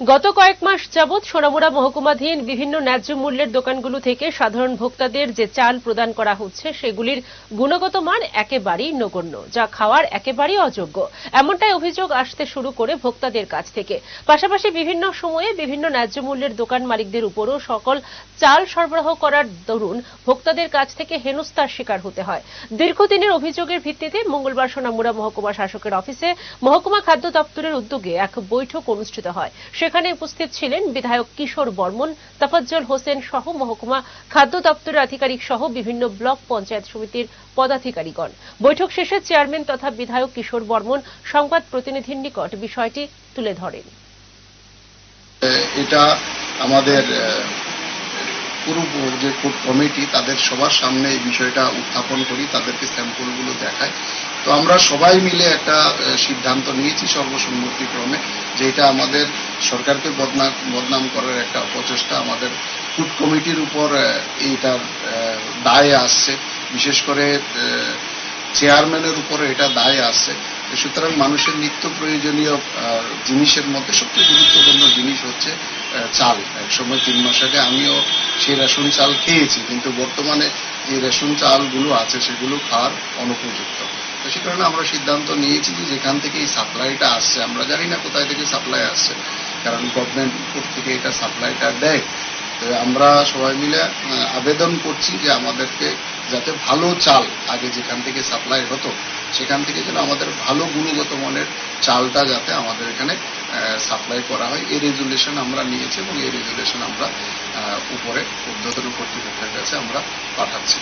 গত কয়েক মাস যাবৎ সোনামুড়া মহকুমাধীন বিভিন্ন ন্যায্য মূল্যের দোকানগুলো থেকে সাধারণ ভোক্তাদের যে চাল প্রদান করা হচ্ছে, সেগুলির গুণগত মান একেবারেই নগণ্য, যা খাওয়ার একেবারেই অযোগ্য। এমনটাই অভিযোগ আসতে শুরু করে ভোক্তাদের কাছ থেকে। পাশাপাশি বিভিন্ন সময়ে বিভিন্ন ন্যায্য মূল্যের দোকান মালিকদের উপরও সকল চাল সরবরাহ করার দরুন ভোক্তাদের কাছ থেকে হেনস্থার শিকার হতে হয়। দীর্ঘদিনের অভিযোগের ভিত্তিতে মঙ্গলবার সোনামুড়া মহকুমা শাসকের অফিসে মহকুমা খাদ্য দপ্তরের উদ্যোগে এক বৈঠক অনুষ্ঠিত হয়। সেখানে উপস্থিত ছিলেন বিধায়ক কিশোর বর্মন, তাফাজ্জল হোসেন সহ মহকুমা খাদ্য দপ্তরের আধিকারিক সহ বিভিন্ন ব্লক পঞ্চায়েত সমিতির পদাধিকারীগণ। বৈঠক শেষে চেয়ারম্যান তথা বিধায়ক কিশোর বর্মন সংবাদ প্রতিনিধির নিকট বিষয়টি তুলে ধরেন। এটা আমাদের যে ফুড কমিটি, তাদের সবার সামনে এই বিষয়টা উত্থাপন করি, তাদেরকে স্যাম্পলগুলো দেখাই। তো আমরা সবাই মিলে একটা সিদ্ধান্ত নিয়েছি সর্বসম্মতিক্রমে, যে এটা আমাদের সরকারকে বদনাম বদনাম করার একটা প্রচেষ্টা আমাদের ফুড কমিটির উপর এইটার দায় আসছে। বিশেষ করে চেয়ারম্যানের উপরে এটা দায় আসছে। সুতরাং মানুষের নিত্য প্রয়োজনীয় জিনিসের মধ্যে সবচেয়ে গুরুত্বপূর্ণ জিনিস হচ্ছে চাল। একসময় তিন মাস আগে আমিও সেই রেশন চাল খেয়েছি, কিন্তু বর্তমানে যে রেশন চালগুলো আছে সেগুলো খাওয়ার অনুপযুক্ত। তো সে কারণে আমরা সিদ্ধান্ত নিয়েছি যে যেখান থেকে এই সাপ্লাইটা আসছে, আমরা জানি না কোথায় থেকে সাপ্লাই আসছে। কারণ গভর্নমেন্ট উপর থেকে এটা সাপ্লাইটা দেয়। তো আমরা সবাই মিলে আবেদন করছি যে আমাদেরকে যাতে ভালো চাল আগে যেখান থেকে সাপ্লাই হতো, সেখান থেকে যেন আমাদের ভালো গুণগত মানের চালটা যাতে আমাদের এখানে সাপ্লাই করা হয়। এই রেজুলেশন আমরা নিয়েছি এবং এই রেজুলেশন আমরা উপরে উর্ধ্বতন কর্তৃপক্ষের কাছে আমরা পাঠাচ্ছি।